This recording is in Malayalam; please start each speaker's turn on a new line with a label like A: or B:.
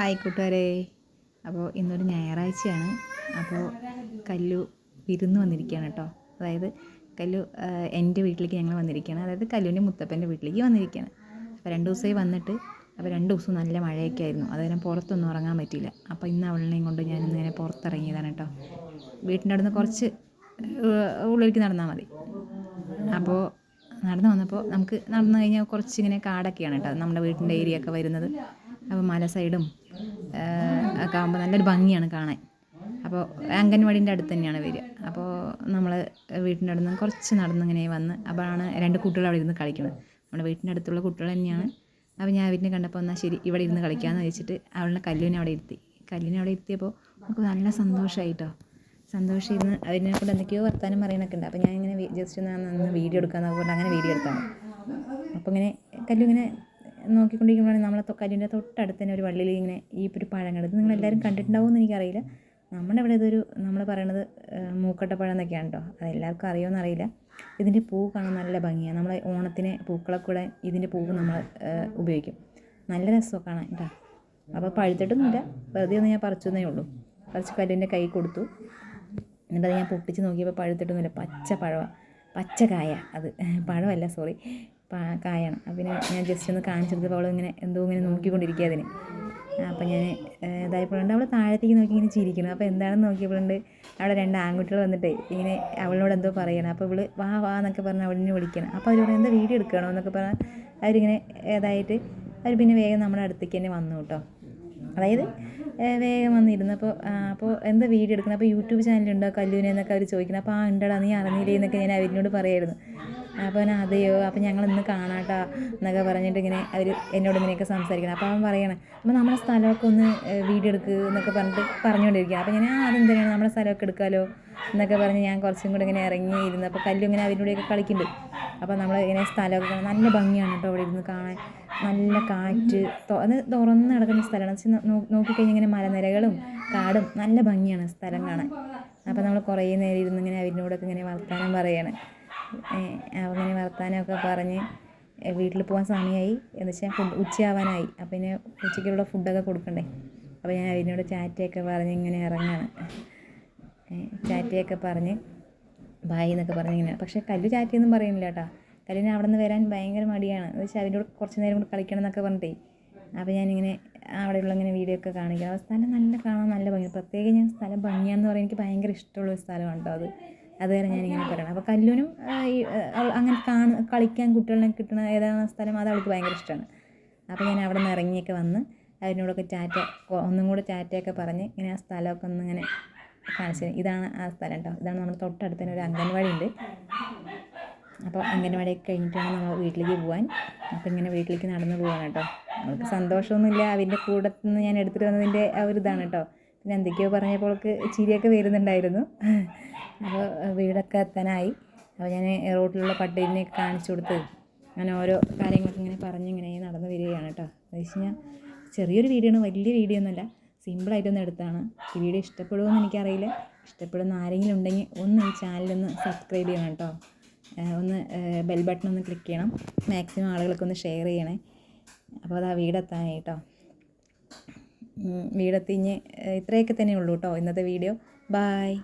A: ഹായ് കൂട്ടുകാരെ. അപ്പോൾ ഇന്നൊരു ഞായറാഴ്ചയാണ്. അപ്പോൾ കല്ലു വിരുന്ന് വന്നിരിക്കുകയാണ് കേട്ടോ. അതായത് കല്ലു എന്റെ വീട്ടിലേക്ക് ഞങ്ങൾ വന്നിരിക്കുകയാണ്. അതായത് കല്ലുവിന്റെ മുത്തപ്പന്റെ വീട്ടിലേക്ക് വന്നിരിക്കുകയാണ്. അപ്പോൾ രണ്ട് ദിവസമായി വന്നിട്ട് അപ്പോൾ രണ്ട് ദിവസം നല്ല മഴയൊക്കെ ആയിരുന്നു. അതായത് പുറത്തൊന്നും ഇറങ്ങാൻ പറ്റിയില്ല. അപ്പോൾ ഇന്ന് അവളിനെയും കൊണ്ട് ഞാൻ ഇങ്ങനെ പുറത്തിറങ്ങിയതാണ് കേട്ടോ. വീട്ടിന്റെ അവിടെ നിന്ന് കുറച്ച് ഉള്ളിലേക്ക് നടന്നാൽ മതി. അപ്പോൾ നടന്നു വന്നപ്പോൾ നമുക്ക് നടന്നു കഴിഞ്ഞാൽ കുറച്ച് ഇങ്ങനെ കാടൊക്കെയാണ് കേട്ടോ. നമ്മുടെ വീട്ടിന്റെ ഏരിയ ഒക്കെ വരുന്നത്. അപ്പോൾ മല സൈഡും ഒക്കെ ആകുമ്പോൾ നല്ലൊരു ഭംഗിയാണ് കാണാൻ. അപ്പോൾ അംഗൻവാടീന്റെ അടുത്ത് തന്നെയാണ് വരിക. അപ്പോൾ നമ്മൾ വീട്ടിന്റെ അടുത്ത് നിന്ന് കുറച്ച് നടന്നിങ്ങനെ വന്ന് അപ്പോഴാണ് രണ്ട് കുട്ടികൾ അവിടെ ഇരുന്ന് കളിക്കുന്നത് നമ്മുടെ വീട്ടിന്റെ അടുത്തുള്ള കുട്ടികൾ തന്നെയാണ്. അപ്പോൾ ഞാൻ വീട്ടിനെ കണ്ടപ്പോൾ എന്നാൽ ശരി ഇവിടെ ഇരുന്ന് കളിക്കാമെന്ന് വെച്ചിട്ട് അവളുടെ കല്ലിനെ അവിടെ ഇരുത്തി. കല്ലിനെ അവിടെ ഇരുത്തിയപ്പോൾ നമുക്ക് നല്ല സന്തോഷമായിട്ടോ സന്തോഷം ഇരുന്ന് അതിനെ കൂടെ എന്തൊക്കെയോ വർത്താനം പറയാനൊക്കെ ഉണ്ട്. അപ്പോൾ ഞാൻ ഇങ്ങനെ ജസ്റ്റ് ഒന്ന് വീഡിയോ എടുക്കാമെന്ന് പറഞ്ഞിട്ട് അങ്ങനെ വീഡിയോ എടുത്താണ്. അപ്പോൾ ഇങ്ങനെ കല്ലു ഇങ്ങനെ നോക്കിക്കൊണ്ടിരിക്കുമ്പോഴാണ് നമ്മളെ കരിന്റെ തൊട്ടടുത്ത് തന്നെ ഒരു വള്ളിയിൽ ഇങ്ങനെ ഈ ഒരു പഴം ഇത് നിങ്ങൾ എല്ലാവരും കണ്ടിട്ടുണ്ടാവുമെന്ന് എനിക്കറിയില്ല. നമ്മുടെ ഇവിടെ ഇതൊരു നമ്മൾ പറയണത് മൂക്കട്ട മൂക്കട്ടപ്പഴം എന്നൊക്കെയാണ് കേട്ടോ. അതെല്ലാവർക്കും അറിയുമെന്ന് അറിയില്ല ഇതിന്റെ പൂ കാണാൻ നല്ല ഭംഗിയാണ്. നമ്മൾ ഓണത്തിന് പൂക്കളൊക്കെ ഇതിന്റെ പൂവ് നമ്മൾ ഉപയോഗിക്കും. നല്ല രസമൊക്കെ കാണാൻ കേട്ടോ. അപ്പോൾ പഴുത്തിട്ടൊന്നുമില്ല. വെറുതെ ഒന്ന് ഞാൻ പറിച്ചെന്നേ ഉള്ളൂ. പറിച്ച് കല്ലിന്റെ കൈ കൊടുത്തു. എന്നിട്ട് അത് ഞാൻ പൊട്ടിച്ച് നോക്കിയപ്പോൾ പഴുത്തിട്ടൊന്നുമില്ല. പച്ച പഴമാണ് പച്ചകായ അത് പഴമല്ല സോറി. കായാണ്. പിന്നെ ഞാൻ ജസ്റ്റ് ഒന്ന് കാണിച്ചു കൊടുത്തപ്പോൾ ഇങ്ങനെ എന്തോ ഇങ്ങനെ നോക്കിക്കൊണ്ടിരിക്കുക അതിന്. അപ്പം ഞാൻ ഇതായപ്പോഴുണ്ട് അവൾ താഴത്തേക്ക് നോക്കി ഇങ്ങനെ ചിരിക്കണം അപ്പോൾ എന്താണെന്ന് നോക്കിയപ്പോഴുണ്ട് അവിടെ രണ്ട് ആൺകുട്ടികൾ വന്നിട്ട് ഇങ്ങനെ അവളോട് എന്തോ പറയണം. അപ്പോൾ ഇവൾ വാ വാ എന്നൊക്കെ പറഞ്ഞ് അവളിനെ വിളിക്കണം. അപ്പോൾ അവരോട് എന്താ വീഡിയോ എടുക്കണോ എന്നൊക്കെ പറഞ്ഞാൽ അവരിങ്ങനെ ഇതായിട്ട് അവർ പിന്നെ വേഗം നമ്മുടെ അടുത്തേക്ക് തന്നെ വന്നു കേട്ടോ. അതായത് വേഗം വന്നിരുന്നപ്പോൾ അപ്പോൾ എന്താ വീഡിയോ എടുക്കുന്നത് അപ്പോൾ യൂട്യൂബ് ചാനലുണ്ടോ കല്ലൂനെന്നൊക്കെ അവർ ചോദിക്കുന്നത് അപ്പോൾ ആ ഉണ്ടടാ നീ അറിഞ്ഞില്ലേ എന്നൊക്കെ ഞാൻ അവരിനോട് പറയായിരുന്നു. അപ്പോൾ ഞാൻ അതെയോ അപ്പോൾ ഞങ്ങൾ ഇന്ന് കാണാട്ടാ എന്നൊക്കെ പറഞ്ഞിട്ട് ഇങ്ങനെ അവർ എന്നോട് ഇങ്ങനെയൊക്കെ സംസാരിക്കണം. അപ്പോൾ അവൻ പറയണം അപ്പോൾ നമ്മുടെ സ്ഥലമൊക്കെ ഒന്ന് വീഡിയോ എടുക്കുക എന്നൊക്കെ പറഞ്ഞിട്ട് പറഞ്ഞുകൊണ്ടിരിക്കുക അപ്പോൾ ഞാൻ ആ അതെന്തിനാണ് നമ്മുടെ സ്ഥലമൊക്കെ എടുക്കാമല്ലോ എന്നൊക്കെ പറഞ്ഞ് ഞാൻ കുറച്ചും കൂടെ ഇങ്ങനെ ഇറങ്ങി ഇരുന്ന് അപ്പോൾ കല്ലു ഇങ്ങനെ അവരുടെ കളിക്കുന്നുണ്ട്. അപ്പോൾ നമ്മൾ ഇങ്ങനെ സ്ഥലമൊക്കെ നല്ല ഭംഗിയാണ് കേട്ടോ അവിടെ ഇരുന്ന് കാണാൻ. നല്ല കാറ്റ് അത് തുറന്ന് കിടക്കുന്ന സ്ഥലമാണ്. വെച്ചാൽ നോക്കിക്കഴിഞ്ഞാൽ ഇങ്ങനെ മലനിരകളും കാടും നല്ല ഭംഗിയാണ് സ്ഥലം കാണാൻ. അപ്പോൾ നമ്മൾ കുറേ നേരം ഇരുന്ന് ഇങ്ങനെ അവരിനോടൊക്കെ ഇങ്ങനെ വർത്താനം പറയാണ്. അപ്പോൾ ഇങ്ങനെ വർത്താനമൊക്കെ പറഞ്ഞ് വീട്ടിൽ പോകാൻ സമയമായി എന്ന് വെച്ചാൽ ഫുഡ് ഉച്ചയാവാനായി. അപ്പം പിന്നെ ഉച്ചയ്ക്കുള്ള ഫുഡൊക്കെ കൊടുക്കണ്ടേ? അപ്പോൾ ഞാൻ അവരിനോട് ചാറ്റയൊക്കെ പറഞ്ഞ് ഇങ്ങനെ ഇറങ്ങാണ്. ചാറ്റയൊക്കെ പറഞ്ഞ് ബായ് എന്നൊക്കെ പറഞ്ഞ് ഇങ്ങനെ. പക്ഷേ കല്ലു ചാറ്റിയൊന്നും പറയുന്നില്ല കേട്ടോ. കല്ലിന് അവിടെ നിന്ന് വരാൻ ഭയങ്കര മടിയാണ്. എന്ന് വെച്ചാൽ അവന്റെ കുറച്ച് നേരം കൂടി കളിക്കണം എന്നൊക്കെ പറഞ്ഞിട്ടേ. അപ്പോൾ ഞാനിങ്ങനെ അവിടെയുള്ള ഇങ്ങനെ വീഡിയോ ഒക്കെ കാണിക്കണം സ്ഥലം നല്ല കാണാൻ നല്ല ഭംഗി. പ്രത്യേകിച്ച് ഞാൻ സ്ഥലം ഭംഗിയാന്ന് പറയാൻ എനിക്ക് ഭയങ്കര ഇഷ്ടമുള്ള ഒരു സ്ഥലമാണ് കേട്ടോ അത്. അത് കാരണം ഞാനിങ്ങനെ പറയണം. അപ്പോൾ കല്ലൂനും ഈ അങ്ങനെ കാണ കളിക്കാൻ കുട്ടികളെ കിട്ടുന്ന ഏതാണ് സ്ഥലം അത് അവൾക്ക് ഭയങ്കര ഇഷ്ടമാണ് അപ്പോൾ ഞാൻ അവിടെ നിന്ന് ഇറങ്ങിയൊക്കെ വന്ന് അതിനോടൊക്കെ ചാറ്റ ഒന്നും കൂടെ ചാറ്റയൊക്കെ പറഞ്ഞ് ഇങ്ങനെ ആ സ്ഥലമൊക്കെ ഒന്ന് ഇങ്ങനെ കാണിച്ചു. ഇതാണ് ആ സ്ഥലം കേട്ടോ. ഇതാണ് നമ്മുടെ തൊട്ടടുത്ത് തന്നെ ഒരു അംഗൻവാടി ഉണ്ട്. അപ്പോൾ അംഗൻവാടിയൊക്കെ കഴിഞ്ഞിട്ട് വേണം നമ്മൾ വീട്ടിലേക്ക് പോകാൻ അപ്പോൾ ഇങ്ങനെ വീട്ടിലേക്ക് നടന്നു പോകാൻ കേട്ടോ. അവൾക്ക് സന്തോഷമൊന്നുമില്ല. അവന്റെ കൂടെ നിന്ന് ഞാൻ എടുത്തിട്ട് വന്നതിന്റെ ആ ഒരു ഇതാണ് കേട്ടോ. പിന്നെ എന്തൊക്കെയോ പറഞ്ഞപ്പോൾ ചിരിയൊക്കെ വരുന്നുണ്ടായിരുന്നു. അപ്പോൾ വീടൊക്കെ എത്താനായി. അപ്പോൾ ഞാൻ റോട്ടിലുള്ള പട്ടീനെ കാണിച്ചു കൊടുത്ത് അങ്ങനെ ഓരോ കാര്യങ്ങളൊക്കെ ഇങ്ങനെ പറഞ്ഞ് ഇങ്ങനെ നടന്ന് വരികയാണ് കേട്ടോ. എന്ന് വെച്ച് കഴിഞ്ഞാൽ ചെറിയൊരു വീഡിയോ ആണ് വലിയ വീഡിയോ ഒന്നുമല്ല. സിമ്പിളായിട്ടൊന്ന് എടുത്താണ്. ഈ വീഡിയോ ഇഷ്ടപ്പെടുമോ എന്ന് എനിക്കറിയില്ല. ഇഷ്ടപ്പെടുന്ന ആരെങ്കിലും ഉണ്ടെങ്കിൽ ഒന്ന് ഈ ചാനലൊന്ന് സബ്സ്ക്രൈബ് ചെയ്യണം കേട്ടോ. ഒന്ന് ബെൽ ബട്ടൺ ഒന്ന് ക്ലിക്ക് ചെയ്യണം. മാക്സിമം ആളുകൾക്ക് ഒന്ന് ഷെയർ ചെയ്യണേ. അപ്പോൾ അതാ വീടെത്താനായി കേട്ടോ. വീടെത്തിഞ്ഞ് ഇത്രയൊക്കെ തന്നെ ഉള്ളൂ കേട്ടോ ഇന്നത്തെ വീഡിയോ. ബായ്